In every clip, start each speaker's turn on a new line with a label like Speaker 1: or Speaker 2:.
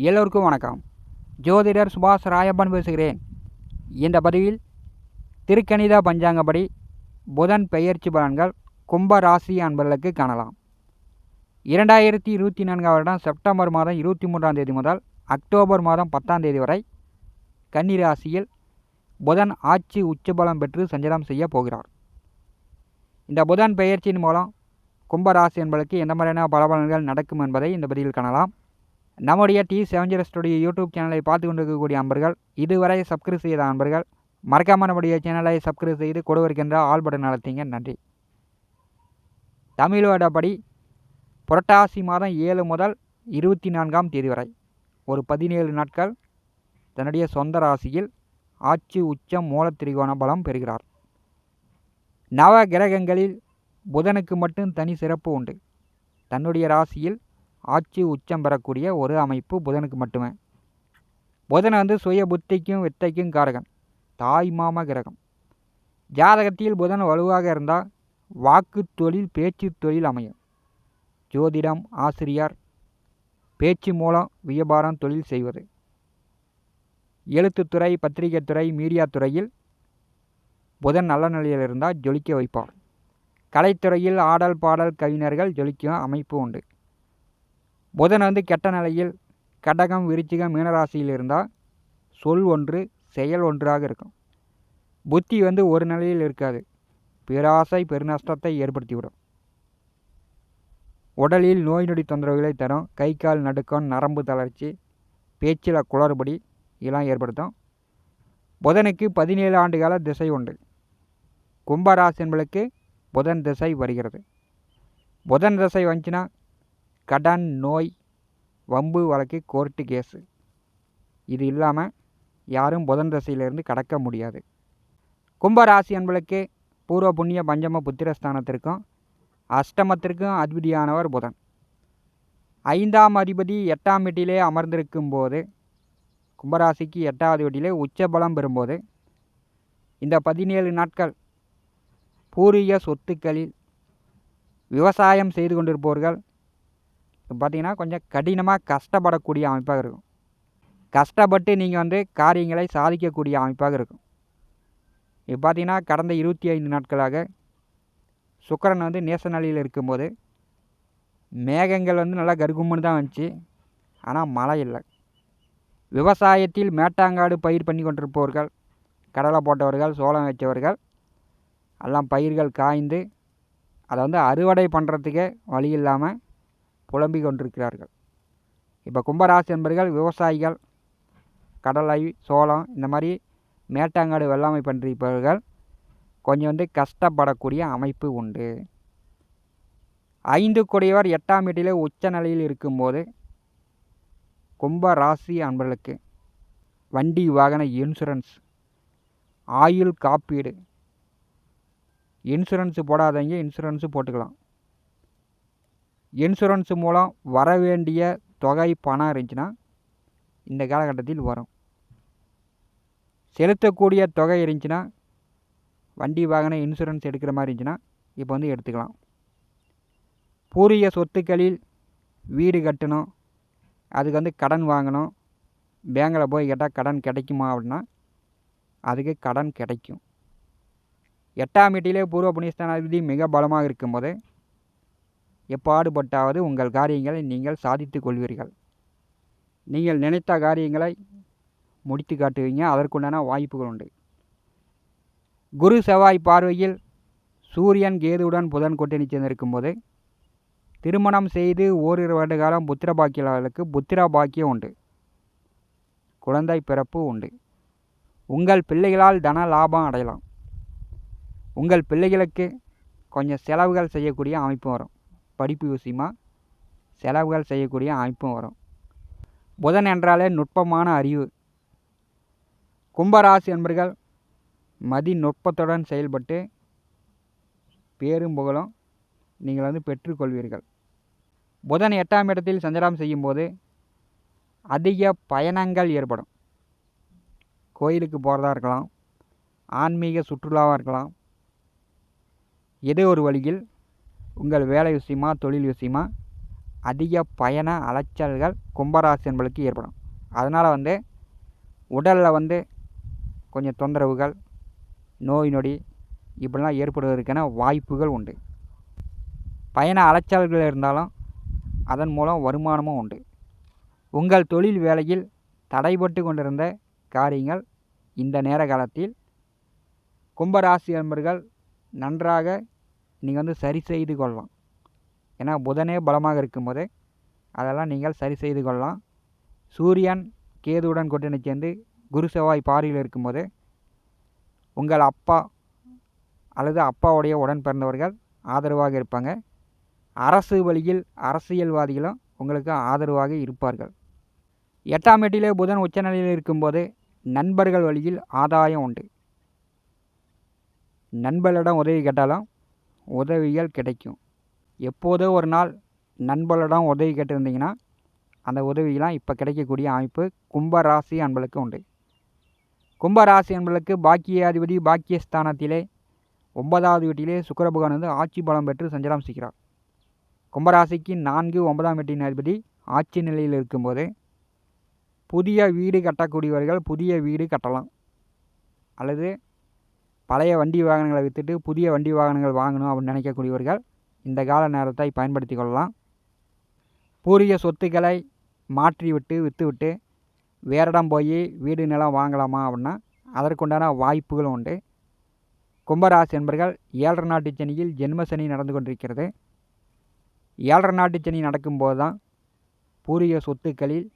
Speaker 1: எல்லோருக்கும் வணக்கம். ஜோதிடர் சுபாஷ் ராயப்பன் பேசுகிறேன். இந்த பதிவில் திருக்கணித பஞ்சாங்கப்படி புதன் பெயர்ச்சி பலன்கள் கும்ப ராசி அன்பர்களுக்கு காணலாம். இரண்டாயிரத்தி இருபத்தி நான்காம் வருடம் செப்டம்பர் மாதம் இருபத்தி மூன்றாம் தேதி முதல் அக்டோபர் மாதம் பத்தாம் தேதி வரை கன்னி ராசியில் புதன் ஆட்சி உச்சபலம் பெற்று சஞ்சலம் செய்ய போகிறார். இந்த புதன் பெயர்ச்சியின் மூலம் கும்பராசி என்பதற்கு எந்த மாதிரியான பலபலன்கள் நடக்கும் என்பதை இந்த பதிவில் காணலாம். நம்முடைய டி செவன் ஸ்டுடியோ யூடியூப் சேனலை பார்த்து கொண்டிருக்கக்கூடிய அன்பர்கள் இதுவரை சப்ஸ்கிரைப் செய்த அன்பர்கள் மறக்காமல் நம்முடைய சேனலை சப்ஸ்கிரைப் செய்து கொடுவருக்கின்ற ஆல் பட்டன் நடத்திங்க நன்றி. தமிழோடபடி புரட்டாசி மாதம் ஏழு முதல் இருபத்தி நான்காம் தேதி வரை ஒரு பதினேழு நாட்கள் தன்னுடைய சொந்த ராசியில் ஆட்சி உச்சம் மூலத்திரிகோண பலம் பெறுகிறார். நவ கிரகங்களில் புதனுக்கு மட்டும் தனி சிறப்பு உண்டு. தன்னுடைய ராசியில் ஆட்சி உச்சம் பெறக்கூடிய ஒரு அமைப்பு புதனுக்கு மட்டுமே. புதன் வந்து சுய புத்திக்கும் வித்தைக்கும் காரகன் தாய் மாம கிரகம். ஜாதகத்தில் புதன் வலுவாக இருந்தால் வாக்கு தொழில் பேச்சு தொழில் அமையும். ஜோதிடம் ஆசிரியர் பேச்சு மூலம் வியாபாரம் தொழில் செய்வது. எழுத்துத்துறை பத்திரிகை துறை மீடியா துறையில் புதன் நல்ல நிலையில் இருந்தால் ஜொலிக்க வைப்பார். கலைத்துறையில் ஆடல் பாடல் கவிஞர்கள் ஜொலிக்கும் அமைப்பு உண்டு. புதன் வந்து கெட்ட நிலையில் கடகம் விருச்சிகம் மீனராசியில் இருந்தால் சொல் ஒன்று செயல் ஒன்றாக இருக்கும். புத்தி வந்து ஒரு நிலையில் இருக்காது. பேராசை பெருநஷ்டத்தை ஏற்படுத்திவிடும். உடலில் நோய் நொடி தொந்தரவுகளை தரும். கை கால் நடுக்கம் நரம்பு தளர்ச்சி பேச்சில் குளறுபடி இதெல்லாம் ஏற்படுத்தும். புதனுக்கு பதினேழு ஆண்டுகால திசை உண்டு. கும்பராசி என்பளுக்கு புதன் திசை வருகிறது. புதன் திசை வந்துச்சுன்னா கடன் நோய் வம்பு வழக்கு கோர்ட்டு கேஸு இது இல்லாமல் யாரும் புதன் தசையிலிருந்து கடக்க முடியாது. கும்பராசி என்பளுக்கு பூர்வ புண்ணிய பஞ்சம புத்திரஸ்தானத்திற்கும் அஷ்டமத்திற்கும் அதிபதியானவர் புதன். ஐந்தாம் அதிபதி எட்டாம் வீட்டிலே அமர்ந்திருக்கும் போது கும்பராசிக்கு எட்டாவது வீட்டிலே உச்சபலம் பெறும்போது இந்த பதினேழு நாட்கள் பூர்வீக சொத்துக்களில் விவசாயம் செய்து கொண்டிருப்பவர்கள் பார்த்தீங்கன்னா கொஞ்சம் கடினமாக கஷ்டப்படக்கூடிய அமைப்பாக இருக்கும். கஷ்டப்பட்டு நீங்கள் வந்து காரியங்களை சாதிக்கக்கூடிய அமைப்பாக இருக்கும். இப்போ பார்த்தீங்கன்னா கடந்த இருபத்தி ஐந்து நாட்களாக சுக்கரன் வந்து நேசநிலையில் இருக்கும்போது மேகங்கள் வந்து நல்லா கருகும்னு தான் வந்துச்சு. ஆனால் மழை இல்லை. விவசாயத்தில் மேட்டாங்காடு பயிர் பண்ணி கொண்டிருப்பவர்கள் கடலை போட்டவர்கள் சோளம் வச்சவர்கள் எல்லாம் பயிர்கள் காய்ந்து அதை வந்து அறுவடை பண்ணுறதுக்கே வழி இல்லாமல் புலம்பிக் கொண்டிருக்கிறார்கள். இப்போ கும்பராசி என்பர்கள் விவசாயிகள் கடலை சோளம் இந்த மாதிரி மேட்டாங்காடு வெள்ளாமை பண்ணிருப்பவர்கள் கொஞ்சம் வந்து கஷ்டப்படக்கூடிய அமைப்பு உண்டு. ஐந்து கொடியவர் எட்டாம் வீட்டிலே உச்ச நிலையில் இருக்கும்போது கும்ப ராசி அன்பர்களுக்கு வண்டி வாகன இன்சூரன்ஸ் ஆயுள் காப்பீடு. இன்சூரன்ஸு போடாதவங்க இன்சூரன்ஸு போட்டுக்கலாம். இன்சூரன்ஸ் மூலம் வர வேண்டிய தொகை பணம் இருந்துச்சுன்னா இந்த காலகட்டத்தில் வரும். செலுத்தக்கூடிய தொகை இருந்துச்சுன்னா வண்டி வாகன இன்சூரன்ஸ் எடுக்கிற மாதிரி இருந்துச்சுன்னா இப்போ வந்து எடுத்துக்கலாம். பூரிய சொத்துக்களில் வீடு கட்டணும். அதுக்கு வந்து கடன் வாங்கணும். பேங்கில் போய் கேட்டால் கடன் கிடைக்குமா அப்படின்னா அதுக்கு கடன் கிடைக்கும். எட்டாம் வீட்டிலே பூர்வ புண்ணியஸ்தானாதிபதி மிக பலமாக இருக்கும்போது எப்பாடுபட்டாவது உங்கள் காரியங்களை நீங்கள் சாதித்து கொள்வீர்கள். நீங்கள் நினைத்த காரியங்களை முடித்து காட்டுவீங்க அதற்குண்டான வாய்ப்புகள் உண்டு. குரு செவ்வாய் பார்வையில் சூரியன் கேதுவுடன் புதன் கூட்டணி சேர்ந்திருக்கும்போது திருமணம் செய்து ஓரிரு வருட காலம் புத்திர பாக்கியர்களுக்கு புத்திர பாக்கியம் உண்டு. குழந்தை பிறப்பு உண்டு. உங்கள் பிள்ளைகளால் தன லாபம் அடையலாம். உங்கள் பிள்ளைகளுக்கு கொஞ்சம் செலவுகள் செய்யக்கூடிய அமைப்பு வரும். படிப்பு விஷயமாக செலவுகள் செய்யக்கூடிய அமைப்பும் வரும். புதன் என்றாலே நுட்பமான அறிவு. கும்பராசி என்பர்கள் மதி நுட்பத்துடன் செயல்பட்டு பேரும் புகழும் நீங்கள் வந்து பெற்றுக்கொள்வீர்கள். புதன் எட்டாம் இடத்தில் சஞ்சாரம் செய்யும்போது அதிக பயணங்கள் ஏற்படும். கோயிலுக்கு போகிறதா இருக்கலாம் ஆன்மீக சுற்றுலாவாக இருக்கலாம் ஏதோ ஒரு வழியில் உங்கள் வேலை விஷயமா தொழில் விஷயமா அதிக பயண அலைச்சல்கள் கும்பராசி என்பளுக்கு ஏற்படும். அதனால் வந்து உடலில் வந்து கொஞ்சம் தொந்தரவுகள் நோய் நொடி இப்படிலாம் ஏற்படுவதற்கான வாய்ப்புகள் உண்டு. பயண அலைச்சல்கள் இருந்தாலும் அதன் மூலம் வருமானமும் உண்டு. உங்கள் தொழில் வேலையில் தடைபட்டு கொண்டிருந்த காரியங்கள் இந்த நேர காலத்தில் கும்பராசி என்பர்கள் நன்றாக நீங்கள் வந்து சரி செய்து கொள்ளலாம். ஏன்னா புதனே பலமாக இருக்கும்போது அதெல்லாம் நீங்கள் சரி செய்து கொள்ளலாம். சூரியன் கேதுவுடன் கூட்டணி சேர்ந்து குரு செவ்வாய் பார்வையில் இருக்கும்போது உங்கள் அப்பா அல்லது அப்பாவுடைய உடன் பிறந்தவர்கள் ஆதரவாக இருப்பாங்க. அரசு வழியில் அரசியல்வாதிகளும் உங்களுக்கு ஆதரவாக இருப்பார்கள். எட்டாம் எட்டிலே புதன் உச்சநிலையில் இருக்கும்போது நண்பர்கள் வழியில் ஆதாயம் உண்டு. நண்பர்களிடம் உதவி கேட்டாலும் உதவிகள் கிடைக்கும். எப்போதோ ஒரு நாள் நண்பர்களிடம் உதவி கேட்டிருந்தீங்கன்னா அந்த உதவியெலாம் இப்போ கிடைக்கக்கூடிய அமைப்பு கும்பராசி அன்பளுக்கு உண்டு. கும்பராசி அன்பளுக்கு பாக்கியாதிபதி பாக்கியஸ்தானத்திலே ஒன்பதாவது வீட்டிலே சுக்கரபகவான் வந்து ஆட்சி பலம் பெற்று சஞ்சலம் செய்கிறார். கும்பராசிக்கு நான்கு ஒன்பதாம் வீட்டின் அதிபதி ஆட்சி நிலையில் இருக்கும்போது புதிய வீடு கட்டக்கூடியவர்கள் புதிய வீடு கட்டலாம். அல்லது பழைய வண்டி வாகனங்களை விற்றுட்டு புதிய வண்டி வாகனங்கள் வாங்கணும் அப்படின்னு நினைக்கக்கூடியவர்கள் இந்த கால நேரத்தை பயன்படுத்தி கொள்ளலாம். பூரிய சொத்துக்களை மாற்றிவிட்டு விற்றுவிட்டு வேற இடம் போய் வீடு நிலம் வாங்கலாமா அப்படின்னா அதற்குண்டான வாய்ப்புகளும் உண்டு. கும்பராசி என்பர்கள் ஏழரை நாட்டு சனியில் ஜென்ம சனி நடந்து கொண்டிருக்கிறது. ஏழரை நாட்டு சனி நடக்கும்போது தான் பூரிய சொத்துக்களில்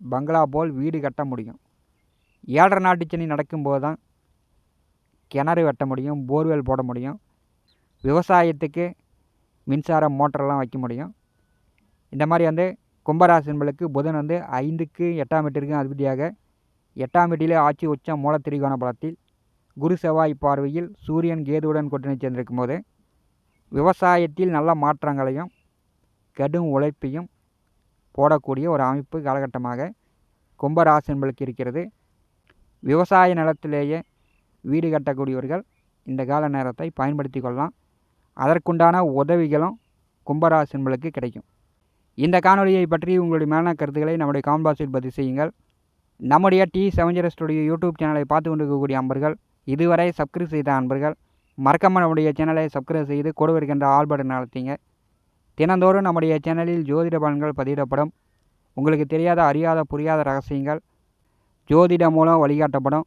Speaker 1: பங்களா போல் வீடு கட்ட முடியும். ஏழரை நாட்டு சனி நடக்கும்போது தான் கிணறு வெட்ட முடியும் போர்வெல் போட முடியும் விவசாயத்துக்கு மின்சார மோட்டரெல்லாம் வைக்க முடியும். இந்த மாதிரி வந்து கும்பராசி என்பளுக்கு புதன் வந்து ஐந்துக்கு எட்டாம் வீட்டிற்கும் அதிபதியாக எட்டாம் வீட்டிலே ஆட்சி உச்சம் மூலத்திரிகோண பலத்தில் குரு செவ்வாய் பார்வையில் சூரியன் கேதுவுடன் கூட்டணி சேர்ந்திருக்கும் போது விவசாயத்தில் நல்ல மாற்றங்களையும் கடும் உழைப்பையும் போடக்கூடிய ஒரு அமைப்பு காலகட்டமாக கும்பராசின்பளுக்கு இருக்கிறது. விவசாய நிலத்திலேயே வீடு கட்டக்கூடியவர்கள் இந்த கால நேரத்தை பயன்படுத்தி கொள்ளலாம். அதற்குண்டான உதவிகளும் கும்பராசின்களுக்கு கிடைக்கும். இந்த காணொலியை பற்றி உங்களுடைய மேலான கருத்துக்களை நம்முடைய காம்பாஸில் பதிவு செய்யுங்கள். நம்முடைய டி செவஞ்சர ஸ்டுடியோ யூடியூப் சேனலை பார்த்து கொண்டிருக்கக்கூடிய அன்பர்கள் இதுவரை சப்ஸ்கிரைப் செய்த அன்பர்கள் மறக்காமல் நம்முடைய சேனலை சப்ஸ்கிரைப் செய்து கூட வருகின்ற ஆல் பட்டன் தினந்தோறும் நம்முடைய சேனலில் ஜோதிட பலன்கள் பதிவிடப்படும். உங்களுக்கு தெரியாத அறியாத புரியாத ரகசியங்கள் ஜோதிடம் மூலம் வழிகாட்டப்படும்.